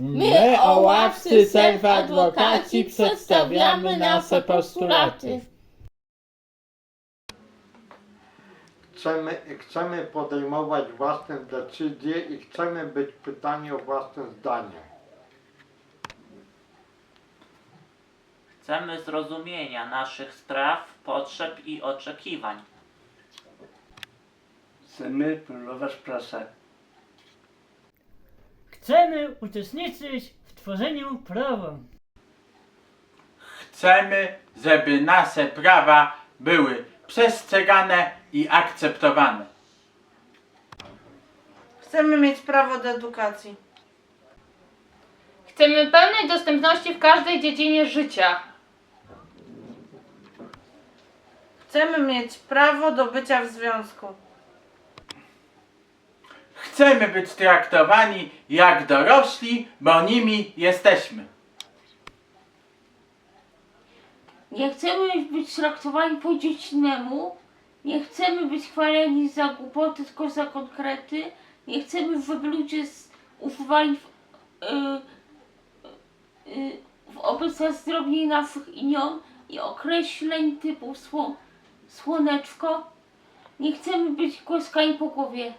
My, oławcy self adwokaci, przedstawiamy nasze postulaty. Chcemy, chcemy podejmować własne decyzje i chcemy być pytani o własne zdanie. Chcemy zrozumienia naszych spraw, potrzeb i oczekiwań. Chcemy pilnować prasę. Chcemy uczestniczyć w tworzeniu prawa. Chcemy, żeby nasze prawa były przestrzegane i akceptowane. Chcemy mieć prawo do edukacji. Chcemy pełnej dostępności w każdej dziedzinie życia. Chcemy mieć prawo do bycia w związku. Chcemy być traktowani jak dorośli, bo nimi jesteśmy. Nie chcemy być traktowani po dziecinemu. Nie chcemy być chwaleni za głupoty, tylko za konkrety. Nie chcemy, żeby ludzie ufowali w, y, y, wobec nas drobniej naszych imion i określeń typu sło, słoneczko. Nie chcemy być głaskani po głowie.